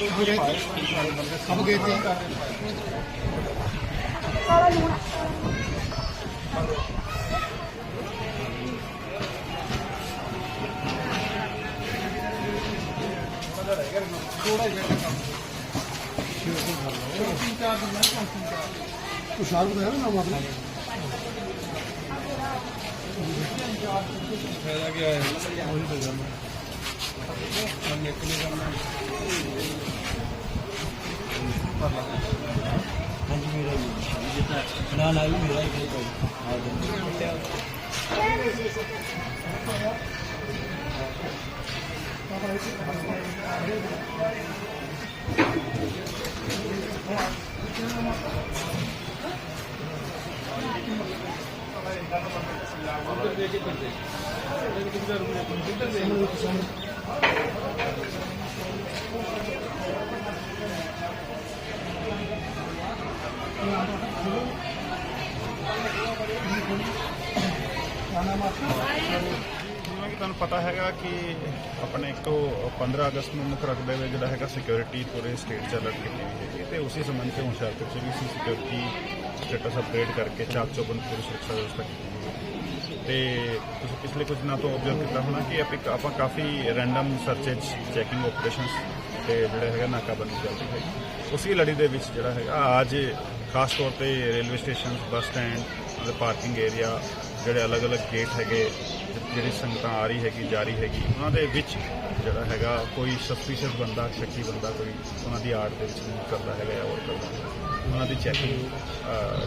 ਸਭ ਗਏ ਤੇ ਹੁਸ਼ਿਆਰ ਬਤਾਇਆ ਨਾ ਆਪਣਾ ਫਾਇਦਾ ਕੀ ਹੈ ਉਹੀ ਤਾਂ ਗੱਲ ਹੈ हाँ जी मेरा ही ना ना ही मेरा ही Thank you. ਜਿਵੇਂ ਕਿ ਤੁਹਾਨੂੰ ਪਤਾ ਹੈਗਾ ਕਿ ਆਪਣੇ ਇੱਕ ਤੋਂ 15 ਅਗਸਤ ਨੂੰ ਮੁੱਖ ਰਖਦੇ ਹੋਏ ਜਿਹੜਾ ਹੈਗਾ ਸਿਕਿਉਰਿਟੀ ਪੂਰੇ ਸਟੇਟ 'ਚ ਅਲਰਟ ਕੀਤੀ ਹੋਈ ਹੈਗੀ ਤੇ ਉਸੇ ਸੰਬੰਧ 'ਚ ਹੁਸ਼ਿਆਰਪੁਰ 'ਚ ਵੀ ਅਸੀਂ ਸਿਕਿਉਰਿਟੀ ਸਟੇਟਸ ਅਪਗ੍ਰੇਡ ਕਰਕੇ ਚਾਕ ਚੌਬੰਦ ਪੂਰੀ ਸੁਰੱਖਿਆ ਵਿਵਸਥਾ ਕੀਤੀ ਹੋਈ ਹੈ। ਤੇ ਤੁਸੀਂ ਪਿਛਲੇ ਕੁਝ ਦਿਨਾਂ ਤੋਂ ਆਬਜ਼ਰਵ ਕੀਤਾ ਹੋਣਾ ਕਿ ਆਪਾਂ ਆਪਾਂ ਕਾਫੀ ਰੈਂਡਮ ਸਰਚੇਜ ਚੈਕਿੰਗ ਆਪਰੇਸ਼ਨਸ ਤੇ ਜਿਹੜਾ ਹੈਗਾ ਨਾਕਾਬੰਦੀ ਚੱਲਦੀ ਹੈ। ਉਸੇ ਲੜੀ ਦੇ ਵਿੱਚ ਜਿਹੜਾ ਹੈਗਾ, ਅੱਜ ਖਾਸ ਤੌਰ ਤੇ ਰੇਲਵੇ ਸਟੇਸ਼ਨ ਬੱਸ ਸਟੈਂਡ ਅਤੇ ਪਾਰਕਿੰਗ ਏਰੀਆ ਜਿਹੜੇ ਅਲੱਗ-ਅਲੱਗ ਗੇਟ ਹੈਗੇ, ਜਿਹੜੀ ਸੰਗਤਾਂ ਆ ਰਹੀ ਹੈਗੀ, ਜਾ ਰਹੀ ਹੈਗੀ, ਉਹਨਾਂ ਦੇ ਵਿੱਚ ਜਿਹੜਾ ਹੈਗਾ, ਕੋਈ ਸਸਪੀਸ਼ੀਅਸ ਬੰਦਾ, ਸ਼ੱਕੀ ਬੰਦਾ ਕੋਈ ਉਹਨਾਂ ਦੀ ਆੜ ਦੇ ਵਿੱਚ ਮੂਵ ਕਰਦਾ ਹੈਗਾ ਜਾਂ ਹੋਰ ਕਰਦਾ ਉਹਨਾਂ ਦੀ checking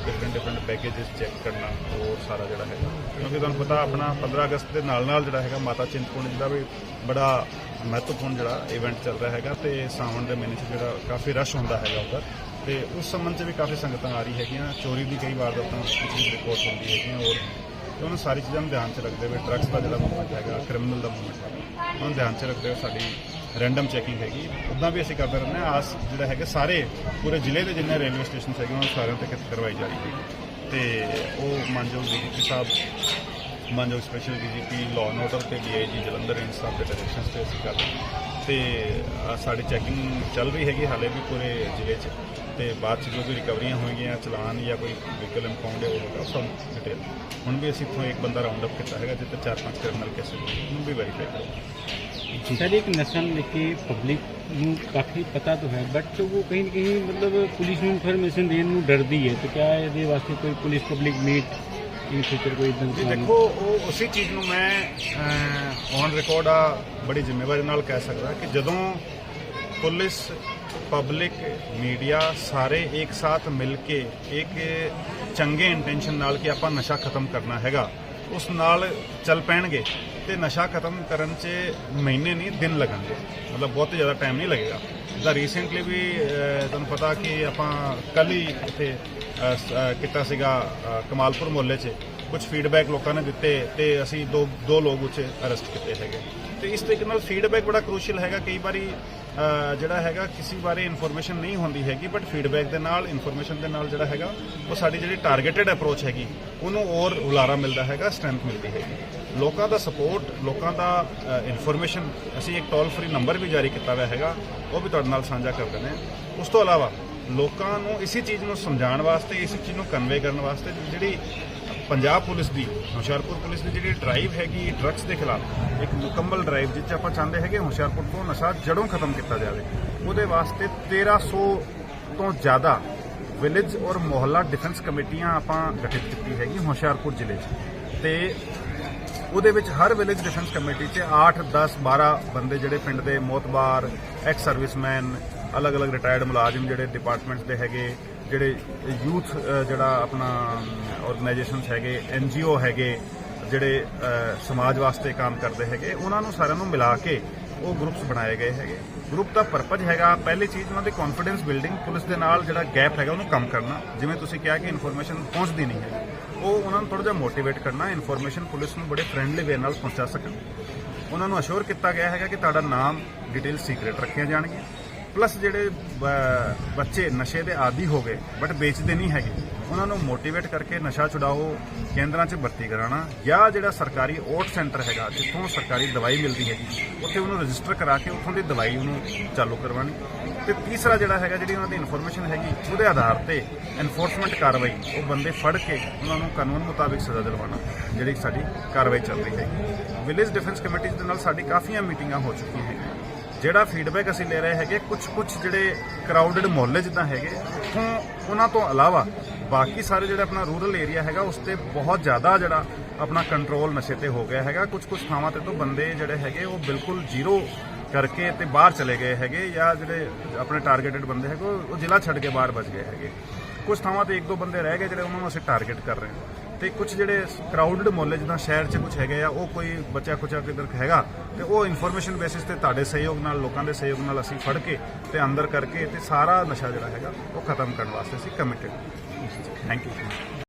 different different packages check ਕਰਨਾ ਉਹ ਸਾਰਾ ਜਿਹੜਾ ਹੈਗਾ। ਕਿਉਂਕਿ ਤੁਹਾਨੂੰ ਪਤਾ ਆਪਣਾ 15 ਅਗਸਤ ਦੇ ਨਾਲ ਨਾਲ ਜਿਹੜਾ ਹੈਗਾ, ਮਾਤਾ ਚਿੰਤਪੁਰਨੀ ਦਾ ਵੀ ਬੜਾ ਮਹੱਤਵਪੂਰਨ ਜਿਹੜਾ ਇਵੈਂਟ ਚੱਲ ਰਿਹਾ ਹੈਗਾ ਤੇ ਸਾਵਣ ਦੇ ਮਹੀਨੇ 'ਚ ਜਿਹੜਾ ਕਾਫੀ ਰਸ਼ ਹੁੰਦਾ ਹੈਗਾ ਉੱਧਰ। ਤੇ ਉਸ ਸੰਬੰਧ 'ਚ ਵੀ ਕਾਫੀ ਸੰਗਤਾਂ ਆ ਰਹੀ ਹੈਗੀਆਂ। ਚੋਰੀ ਦੀ ਕਈ ਵਾਰਦਾਤਾਂ ਤਾਂ ਰਿਪੋਰਟ ਹੁੰਦੀ ਹੈਗੀਆਂ ਔਰ ਤੇ ਉਹਨਾਂ ਸਾਰੀ ਚੀਜ਼ਾਂ ਨੂੰ ਧਿਆਨ 'ਚ ਰੱਖਦੇ ਹੋਏ ਡਰੱਗਸ ਦਾ ਜਿਹੜਾ ਮੂਵਮੈਂਟ ਹੈਗਾ ਕ੍ਰਿਮੀਨਲ ਦਾ ਮੂਵਮੈਂਟ ਹੈਗਾ, ਉਹਨੂੰ ਧਿਆਨ 'ਚ ਰੱਖਦੇ ਹੋਏ ਸਾਡੀ ਰੈਂਡਮ ਚੈਕਿੰਗ ਹੈਗੀ ਉਦਾਂ ਵੀ ਅਸੀਂ ਕਰਦੇ ਰਹਿੰਦੇ ਹਾਂ। ਆਸ ਜਿਹੜਾ ਹੈਗਾ ਸਾਰੇ ਪੂਰੇ ਜ਼ਿਲ੍ਹੇ ਦੇ ਜਿੰਨੇ ਰੇਲਵੇ ਸਟੇਸ਼ਨ ਹੈਗੇ, ਉਹਨਾਂ ਸਾਰਿਆਂ ਤੇ ਕਿਤ ਕਰਵਾਈ ਜਾ ਰਹੀ ਹੈ। ਤੇ ਉਹ ਮਾਨਯੋਗ ਡੀਜੀਪੀ ਸਾਹਿਬ, ਮਾਨਯੋਗ special DGP law and order ਤੇ ਡੀਆਈਜੀ ਜਲੰਧਰ ਇਨ ਸਾਹਿਬ ਦੇ ਡਾਇਰੈਕਸ਼ਨਸ ਤੇ ਅਸੀਂ ਕਰ ਰਹੇ ਹਾਂ। ਤੇ ਸਾਡੀ ਚੈਕਿੰਗ ਚੱਲ ਰਹੀ ਹੈਗੀ, ਹਾਲੇ ਵੀ ਪੂਰੇ ਜ਼ਿਲ੍ਹੇ 'ਚ। ਤੇ ਬਾਅਦ ਚ ਜੋ ਵੀ ਰਿਕਵਰੀਆਂ ਹੋਈਆਂ ਚਲਾਨ ਜਾਂ ਕੋਈ ਵਹੀਕਲ ਇਨਫਾਊਂਡ ਹੋਇਆ ਉਹ ਸਭ ਡਿਟੇਲ ਹੁਣ ਵੀ ਅਸੀਂ ਇੱਥੋਂ ਇੱਕ ਬੰਦਾ ਰਾਉਂਡ ਅਪ ਕੀਤਾ ਹੈਗਾ ਜਿੱਤੇ ਚਾਰ ਪੰਜ ਕ੍ਰਿਮੀਨਲ ਕੇਸ ਨੂੰ ਵੀ ਵੈਰੀਫਾਈ ਕਰੋ। ਸਰ ਇੱਕ ਨਸ਼ਾ ਲਿਖੀ ਪਬਲਿਕ ਨੂੰ ਕਾਫੀ ਪਤਾ ਤਾਂ ਹੈ ਬਟ ਉਹ ਕਹੀਂ ਕਹੀਂ ਮਤਲਬ ਪੁਲਿਸ ਨੂੰ ਇਨਫੋਰਮੇਸ਼ਨ ਦੇਣ ਨੂੰ ਡਰਦੀ ਹੈ ਤੇ ਕਿਆ ਇਹਦੇ ਵਾਸਤੇ ਕੋਈ police public meet in future ਕੋਈ ਇਦਾਂ ਦੀ ਦੇਖੋ ਉਹ ਉਸੇ ਚੀਜ਼ ਨੂੰ ਮੈਂ ਔਨ ਰਿਕਾਰਡ ਆ ਬੜੀ ਜ਼ਿੰਮੇਵਾਰੀ ਨਾਲ ਕਹਿ ਸਕਦਾ ਕਿ ਜਦੋਂ ਪੁਲਿਸ ਪਬਲਿਕ ਮੀਡੀਆ ਸਾਰੇ ਇੱਕ ਸਾਥ ਮਿਲ ਕੇ ਇੱਕ ਚੰਗੇ ਇੰਟੈਂਸ਼ਨ ਨਾਲ ਕਿ ਆਪਾਂ ਨਸ਼ਾ ਖਤਮ ਕਰਨਾ ਹੈਗਾ। ਉਸ ਨਾਲ ਚੱਲ ਪੈਣਗੇ ਤੇ ਨਸ਼ਾ ਖਤਮ ਕਰਨ 'ਚ ਮਹੀਨੇ ਨਹੀਂ, ਦਿਨ ਲੱਗਣਗੇ। ਮਤਲਬ ਬਹੁਤ ਜ਼ਿਆਦਾ ਟਾਈਮ ਨਹੀਂ ਲੱਗੇਗਾ। ਦਾ ਰੀਸੈਂਟਲੀ ਵੀ ਤੁਹਾਨੂੰ ਪਤਾ ਕਿ ਆਪਾਂ ਕੱਲ ਹੀ ਇੱਥੇ ਕੀਤਾ ਸੀਗਾ ਕਮਾਲਪੁਰ ਮੁਹੱਲੇ 'ਚ। ਕੁਝ ਫੀਡਬੈਕ ਲੋਕਾਂ ਨੇ ਦਿੱਤੇ ਤੇ ਅਸੀਂ ਦੋ ਦੋ ਲੋਕ ਉੱਥੇ ਅਰੈਸਟ ਕੀਤੇ ਹੈਗੇ। ਤੇ ਇਸ ਤਰੀਕੇ ਨਾਲ ਫੀਡਬੈਕ ਬੜਾ ਕ੍ਰੂਸ਼ੀਅਲ ਹੈਗਾ। ਕਈ ਵਾਰੀ ਜਿਹੜਾ ਹੈਗਾ ਕਿਸੇ ਬਾਰੇ ਇਨਫੋਰਮੇਸ਼ਨ ਨਹੀਂ ਹੁੰਦੀ ਹੈਗੀ ਬਟ ਫੀਡਬੈਕ ਦੇ ਨਾਲ ਇਨਫੋਰਮੇਸ਼ਨ ਦੇ ਨਾਲ ਜਿਹੜਾ ਹੈਗਾ, ਉਹ ਸਾਡੀ ਜਿਹੜੀ ਟਾਰਗੇਟਡ ਅਪਰੋਚ ਹੈਗੀ, ਉਹਨੂੰ ਹੋਰ ਹੁਲਾਰਾ ਮਿਲਦਾ ਹੈਗਾ ਸਟਰੈਂਥ ਮਿਲਦੀ ਹੈਗੀ। ਲੋਕਾਂ ਦਾ ਸਪੋਰਟ ਲੋਕਾਂ ਦਾ ਇਨਫੋਰਮੇਸ਼ਨ ਅਸੀਂ ਇੱਕ ਟੋਲ ਫ੍ਰੀ ਨੰਬਰ ਵੀ ਜਾਰੀ ਕੀਤਾ ਹੋਇਆ ਹੈਗਾ, ਉਹ ਵੀ ਤੁਹਾਡੇ ਨਾਲ ਸਾਂਝਾ ਕਰ ਦਿੰਦੇ ਹਾਂ। ਉਸ ਤੋਂ ਇਲਾਵਾ, ਲੋਕਾਂ ਨੂੰ ਇਸੇ ਚੀਜ਼ ਨੂੰ ਸਮਝਾਉਣ ਵਾਸਤੇ, ਇਸ ਚੀਜ਼ ਨੂੰ ਕਨਵੇ ਕਰਨ ਵਾਸਤੇ ਜਿਹੜੀ ਪੰਜਾਬ ਪੁਲਿਸ ਦੀ, ਹੁਸ਼ਿਆਰਪੁਰ ਪੁਲਿਸ ਦੀ ਜਿਹੜੀ ਡਰਾਈਵ ਹੈਗੀ ਡਰੱਗਸ ਦੇ ਖਿਲਾਫ, ਇੱਕ ਮੁਕੰਮਲ ਡਰਾਈਵ ਜਿਸ 'ਚ ਆਪਾਂ ਚਾਹੁੰਦੇ ਹੈਗੇ ਹੁਸ਼ਿਆਰਪੁਰ ਤੋਂ ਨਸ਼ਾ ਜੜੋਂ ਖਤਮ ਕੀਤਾ ਜਾਵੇ। ਉਹਦੇ ਵਾਸਤੇ 1300 ਤੋਂ ਜ਼ਿਆਦਾ ਵਿਲੇਜ ਔਰ ਮੁਹੱਲਾ ਡਿਫੈਂਸ ਕਮੇਟੀਆਂ ਆਪਾਂ ਗਠਿਤ ਕੀਤੀ ਹੈਗੀ ਹੁਸ਼ਿਆਰਪੁਰ ਜ਼ਿਲ੍ਹੇ 'ਚ। ਤੇ ਉਹਦੇ ਵਿੱਚ ਹਰ ਵਿਲੇਜ ਡਿਫੈਂਸ ਕਮੇਟੀ 'ਚ 8 10 12 ਬੰਦੇ ਜਿਹੜੇ ਪਿੰਡ ਦੇ ਮੋਤਬਾਰ ਐਕਸ ਸਰਵਿਸਮੈਨ ਅਲੱਗ-ਅਲੱਗ ਰਿਟਾਇਰਡ ਮੁਲਾਜ਼ਮ ਜਿਹੜੇ ਡਿਪਾਰਟਮੈਂਟਸ ਦੇ ਹੈਗੇ ਜਿਹੜੇ ਯੂਥ ਜਿਹੜਾ ਆਪਣਾ ਆਰਗੇਨਾਈਜੇਸ਼ਨਸ ਹੈਗੇ ਐਨਜੀਓ ਹੈਗੇ, ਜਿਹੜੇ ਸਮਾਜ ਵਾਸਤੇ ਕੰਮ ਕਰਦੇ ਹੈਗੇ, ਉਹਨਾਂ ਨੂੰ ਸਾਰਿਆਂ ਨੂੰ ਮਿਲਾ ਕੇ ਉਹ ਗਰੁੱਪਸ ਬਣਾਏ ਗਏ ਹੈਗੇ। ਗਰੁੱਪ ਦਾ ਪਰਪਸ ਹੈਗਾ ਪਹਿਲੀ ਚੀਜ਼ ਉਹਨਾਂ ਦੀ ਕੌਨਫੀਡੈਂਸ ਬਿਲਡਿੰਗ ਪੁਲਿਸ ਦੇ ਨਾਲ ਜਿਹੜਾ ਗੈਪ ਹੈਗਾ ਉਹਨੂੰ ਕਮ ਕਰਨਾ। ਜਿਵੇਂ ਤੁਸੀਂ ਕਿਹਾ ਕਿ ਇਨਫੋਰਮੇਸ਼ਨ ਪਹੁੰਚਦੀ ਨਹੀਂ ਹੈ। ਉਹ ਉਹਨਾਂ ਨੂੰ ਥੋੜਾ ਜਿਹਾ ਮੋਟੀਵੇਟ ਕਰਨਾ ਇਨਫੋਰਮੇਸ਼ਨ ਪੁਲਿਸ ਨੂੰ ਬੜੇ ਫ੍ਰੈਂਡਲੀ ਵੇ ਨਾਲ ਪਹੁੰਚਾ ਸਕਣ। ਉਹਨਾਂ ਨੂੰ ਅਸ਼ੋਰ ਕੀਤਾ ਗਿਆ ਹੈਗਾ ਕਿ ਤੁਹਾਡਾ ਨਾਮ ਡਿਟੇਲ ਸੀਕ੍ਰੀਟ ਰੱਖੀਆਂ ਜਾਣਗੀਆਂ। ਪਲੱਸ ਜਿਹੜੇ ਬੱਚੇ ਨਸ਼ੇ ਦੇ ਆਦੀ ਹੋ ਗਏ ਬਟ ਵੇਚਦੇ ਨਹੀਂ ਹੈਗੇ। ਉਹਨਾਂ ਨੂੰ ਮੋਟੀਵੇਟ ਕਰਕੇ ਨਸ਼ਾ ਛੁਡਾਓ ਕੇਂਦਰਾਂ 'ਚ ਭਰਤੀ ਕਰਾਉਣਾ ਜਾਂ ਜਿਹੜਾ ਸਰਕਾਰੀ ਓਟ ਸੈਂਟਰ ਹੈਗਾ, ਜਿੱਥੋਂ ਸਰਕਾਰੀ ਦਵਾਈ ਮਿਲਦੀ ਹੈਗੀ, ਉੱਥੇ ਉਹਨੂੰ ਰਜਿਸਟਰ ਕਰਾ ਕੇ ਉੱਥੋਂ ਦੀ ਦਵਾਈ ਉਹਨੂੰ ਚਾਲੂ ਕਰਵਾਉਣੀ। ਤੇ ਤੀਸਰਾ ਜਿਹੜਾ ਹੈਗਾ, ਜਿਹੜੀ ਉਹਨਾਂ ਦੀ ਇਨਫੋਰਮੇਸ਼ਨ ਹੈਗੀ, ਉਹਦੇ ਆਧਾਰ ਤੇ ਐਨਫੋਰਸਮੈਂਟ ਕਾਰਵਾਈ, ਉਹ ਬੰਦੇ ਫੜ ਕੇ ਉਹਨਾਂ ਨੂੰ ਕਾਨੂੰਨ ਮੁਤਾਬਿਕ ਸਜ਼ਾ ਦਿਲਵਾਉਣਾ, ਜਿਹੜੀ ਸਾਡੀ ਕਾਰਵਾਈ ਚੱਲ ਰਹੀ ਹੈ ਵਿਲੇਜ ਡਿਫੈਂਸ ਕਮੇਟੀ ਦੇ ਨਾਲ ਸਾਡੀ ਕਾਫੀਆਂ ਮੀਟਿੰਗਾਂ ਹੋ ਚੁੱਕੀਆਂ ਹੈਗੀਆਂ ਜਿਹੜਾ ਫੀਡਬੈਕ ਅਸੀਂ ਲੈ ਰਹੇ ਹੈਗੇ ਕੁਝ ਕੁਝ ਜਿਹੜੇ ਕਰਾਊਡਡ ਮੁਹੱਲੇ ਜਿੱਦਾਂ ਹੈਗੇ, ਉੱਥੋਂ ਉਹਨਾਂ ਤੋਂ ਇਲਾਵਾ ਬਾਕੀ ਸਾਰੇ ਜਿਹੜੇ ਆਪਣਾ ਰੂਰਲ ਏਰੀਆ ਹੈਗਾ, ਉਸ ਤੇ ਬਹੁਤ ਜ਼ਿਆਦਾ ਜਿਹੜਾ ਆਪਣਾ ਕੰਟਰੋਲ ਨਸ਼ੇ ਤੇ ਹੋ ਗਿਆ ਹੈਗਾ। ਕੁਝ ਕੁਝ ਥਾਵਾਂ ਤੇ ਤੋਂ ਬੰਦੇ ਜਿਹੜੇ ਹੈਗੇ, ਉਹ ਬਿਲਕੁਲ ਜ਼ੀਰੋ ਕਰਕੇ ਤੇ ਬਾਹਰ ਚਲੇ ਗਏ ਹੈਗੇ ਜਾਂ ਜਿਹੜੇ ਆਪਣੇ ਟਾਰਗੇਟਡ ਬੰਦੇ ਹੈਗੇ, ਉਹ ਉਹ ਜ਼ਿਲ੍ਹਾ ਛੱਡ ਕੇ ਬਾਹਰ ਬਚ ਗਏ ਹੈਗੇ। ਕੁਝ ਥਾਵਾਂ ਤੇ ਇੱਕ ਦੋ ਬੰਦੇ ਰਹਿ ਗਏ ਜਿਹੜੇ ਉਹਨਾਂ ਨੂੰ ਅਸੀਂ ਟਾਰਗੇਟ ਕਰ ਰਹੇ ਹਾਂ। ਤੇ ਕੁਝ ਜਿਹੜੇ ਕਰਾਊਡਡ ਮੁਹੱਲੇ ਜਿੱਦਾਂ ਸ਼ਹਿਰ 'ਚ ਕੁਝ ਹੈਗੇ ਆ, ਉਹ ਕੋਈ ਬੱਚਾ ਕੁਚਾ ਕਿਧਰ ਹੈਗਾ, ਤੇ ਉਹ ਇਨਫੋਰਮੇਸ਼ਨ ਬੇਸਿਸ ਤੇ ਤੁਹਾਡੇ ਸਹਿਯੋਗ ਨਾਲ, ਲੋਕਾਂ ਦੇ ਸਹਿਯੋਗ ਨਾਲ ਅਸੀਂ ਫੜ ਕੇ ਤੇ ਅੰਦਰ ਕਰਕੇ ਤੇ ਸਾਰਾ ਨਸ਼ਾ ਜਿਹੜਾ ਹੈਗਾ, ਉਹ ਖਤਮ ਕਰਨ ਵਾਸਤੇ ਅਸੀਂ ਕਮਿਟਡ ਥੈਂਕ ਯੂ